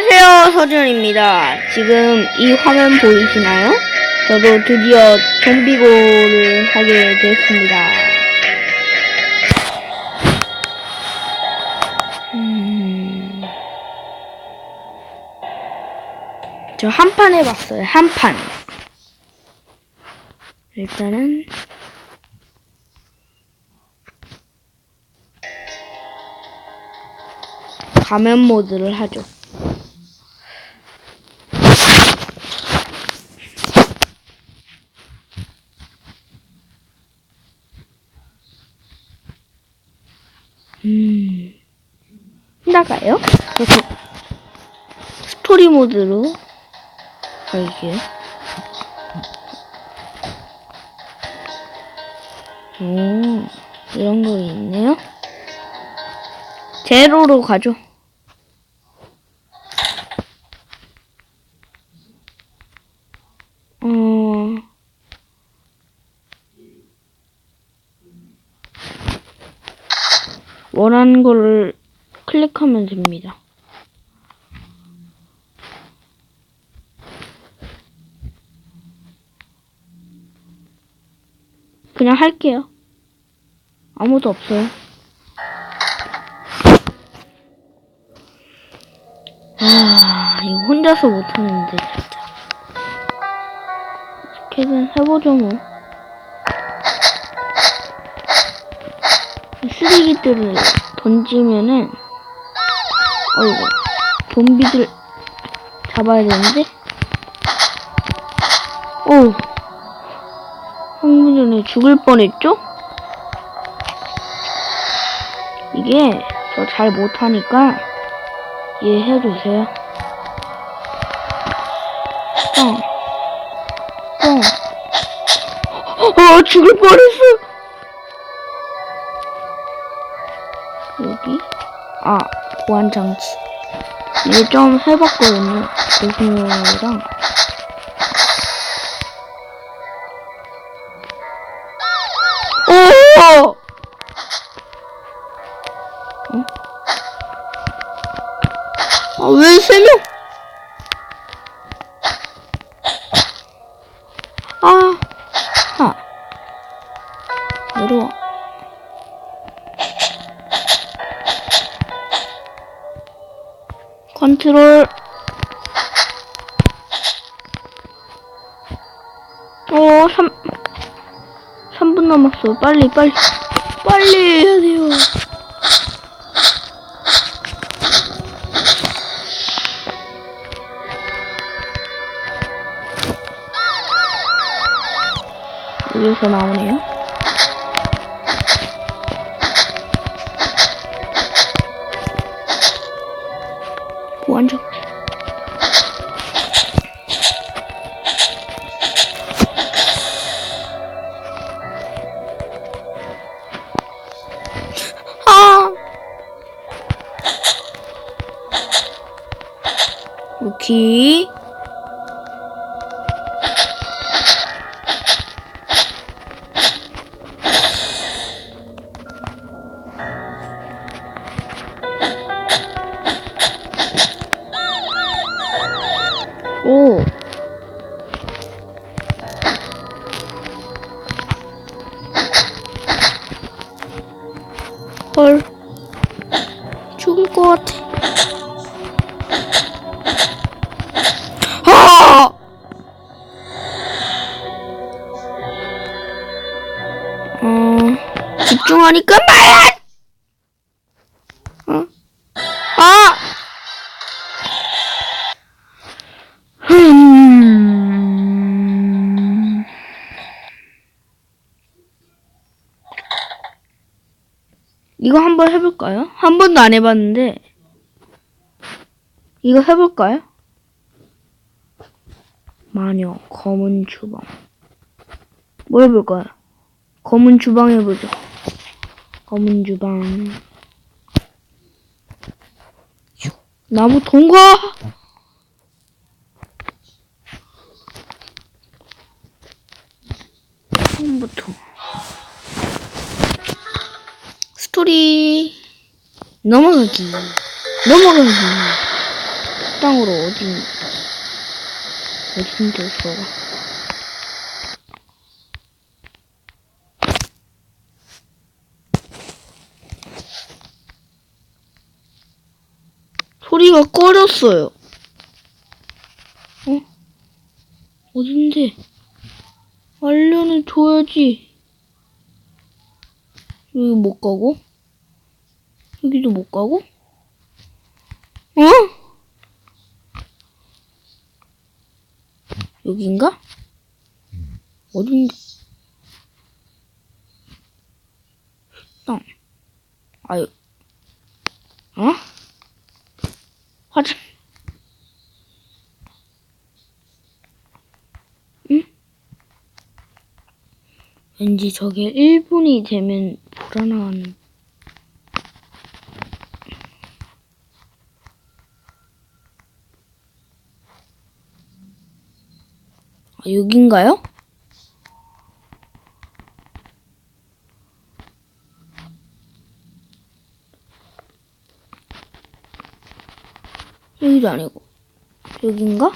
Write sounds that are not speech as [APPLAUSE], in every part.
안녕하세요 서준입니다. 지금 이 화면 보이시나요? 저도 드디어 좀비고를 하게 됐습니다. 음... 저 한 판 해봤어요. 한 판. 일단은 가면 모드를 하죠. 음, 그래서 [LAUGHS] 스토리 모드로 갈게요. 오, 이런 거 있네요. 제로로 가죠. 어, 원하는 거를 클릭하면 됩니다. 그냥 할게요. 아무도 없어요. 아, 이거 혼자서 못하는데, 진짜. 어떻게든 해보죠, 뭐. 쓰레기들을 던지면은, 어이구, 좀비들 잡아야 되는데? 오, 방금 전에 죽을 뻔했죠? 이게 저 잘 못하니까 이해해주세요. 뻥. 뻥. 어, 죽을 뻔했어! 여기? 아, 보안 장치. 이게 좀 해봤거든요. 고승우랑. 오! 어? 아, 왜 세 명? 컨트롤. 어, 3, 3분 남았어. 빨리, 빨리. 빨리 해야 돼요. 여기서 나오네요. 오케이. 오. 헐. 어, 집중하니까 말야! 어? 아! 음... 이거 한번 해볼까요? 한 번도 안 해봤는데 이거 해볼까요? 마녀 검은 주방 뭐 해볼까요? 검은 주방 해보죠 검은 주방. 나무 통과 처음부터. 스토리. 넘어가기 넘어가기 식당으로 어디, 어딘데, 저가. 소리가 꺼졌어요. 어? 어딘데? 알려는 줘야지. 여기 못 가고? 여기도 못 가고? 어? 여긴가? 어딘데? 식당. 아유. 어? 화장. 응? 왠지 저게 1분이 되면 불안한. 아, 여긴가요? 여기도 아니고 여긴가?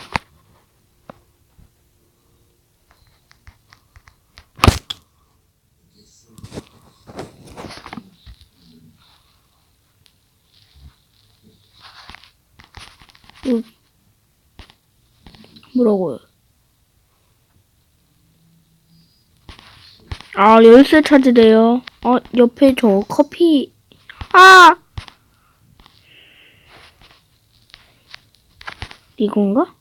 여 뭐라고요? 아 열쇠 찾으래요. 어 옆에 저 커피 아 이건가?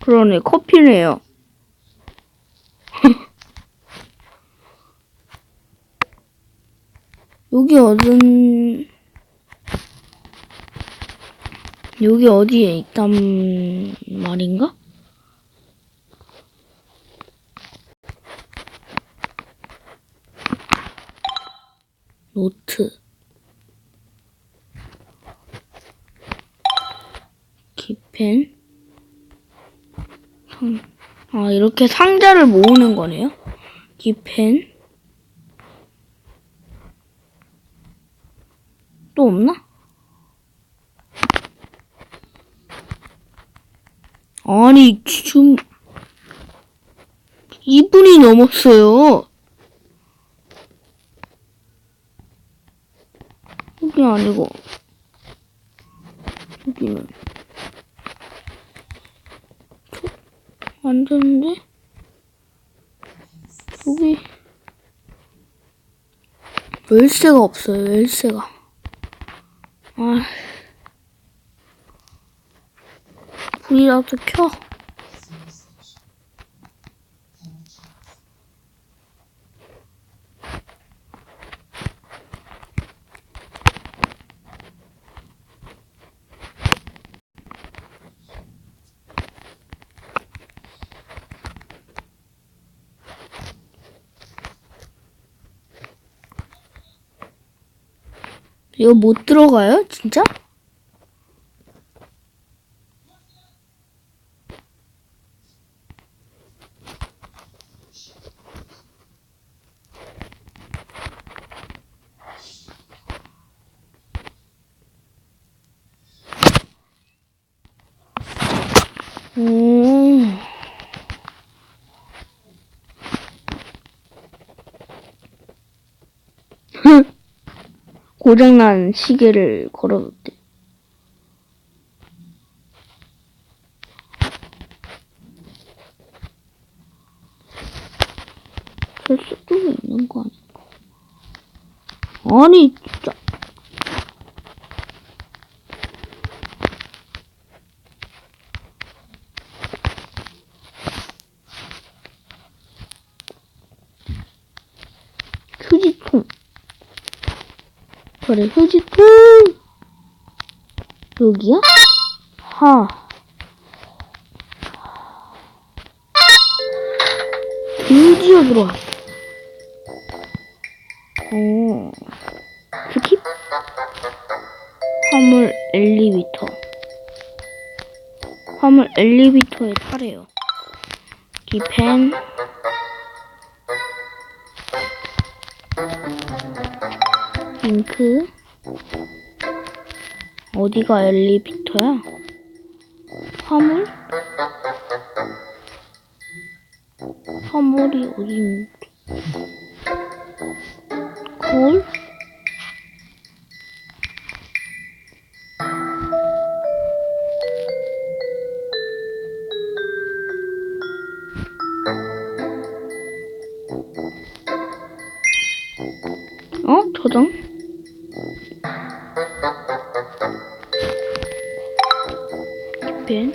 그러네, 커피네요. [LAUGHS] 여기 어딘, 여기 어디에 있단 말인가? 노트. 기 펜 상, 아 이렇게 상자를 모으는 거네요? 기펜? 또 없나? 아니 지금 2분이 넘었어요. 여기 아니고 여기는 안 되는데? 여기 열쇠가 없어요, 열쇠가. 아. 불이라도 켜. 이거 못 들어가요? 진짜? 오. 고장난 시계를 걸어뒀대. 저 속도가 있는 거 아닐까? 아니, 진짜. 휴지통. 그래, 휴지통! 여기야? 하. 드디어 들어왔어. 오. 스킵? 화물 엘리베이터. 화물 엘리베이터에 타래요. 기펜. 잉크. 어디가 엘리베이터야? 화물? 화물이 어디 있는지. 거울? 펜?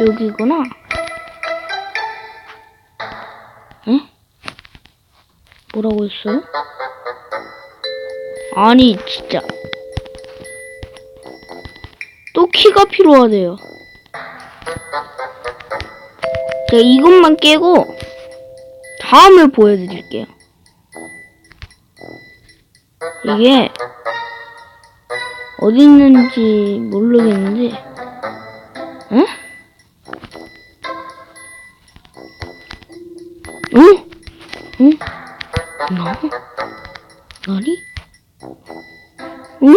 여기구나. 응? 뭐라고 했어요? 아니, 진짜. 또 키가 필요하대요. 제가 이것만 깨고, 다음을 보여드릴게요. 이게, 어디 있는지 모르겠는데, 응? 응? 응? 나? 나니? 응?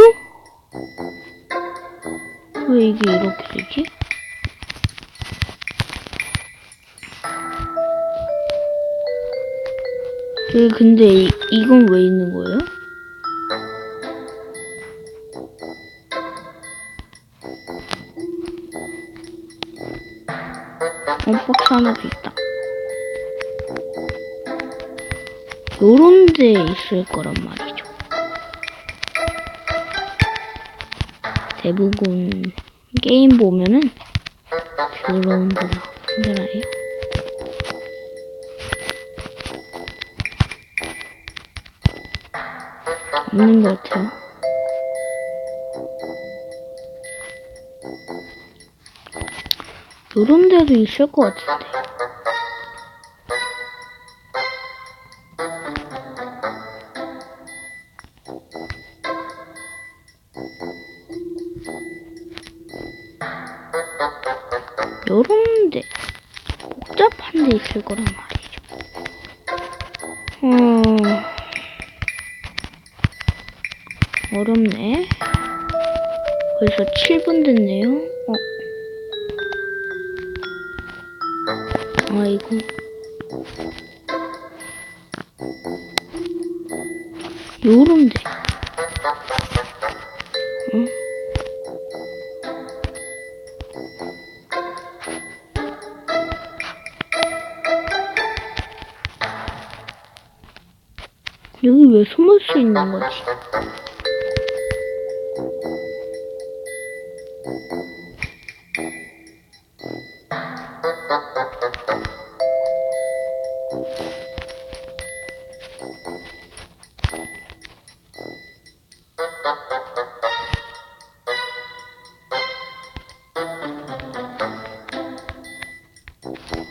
왜 이게 이렇게 되지? 그 근데 이, 이건 왜 있는 거예요? 어, 박스 하나도 있다. 요런 데 있을 거란 말이죠. 대부분 게임 보면은 요런 데 나오잖아요. 없는 것 같아요. 요런 데도 있을 것 같은데. 요런 데 복잡한 데 있을 거란 말이죠. 음, 어렵네. 벌써 7분 됐네요. 어. 아이고. 요런데. 응? 여기 왜 숨을 수 있는 거지? Okay.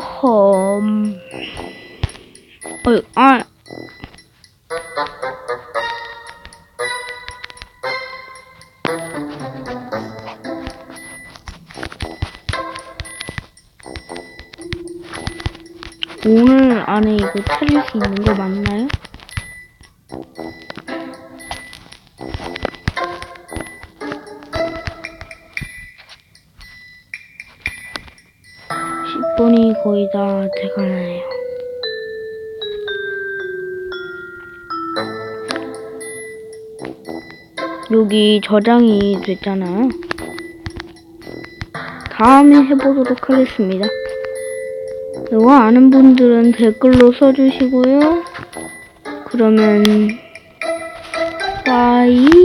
음. 어이, 아. 오늘 안에 이거 찾을 수 있는 거 맞나요? 십 분이 거의 다 돼가네요. 여기 저장이 됐잖아요. 다음에 해보도록 하겠습니다. 이거 아는 분들은 댓글로 써주시고요. 그러면 빠이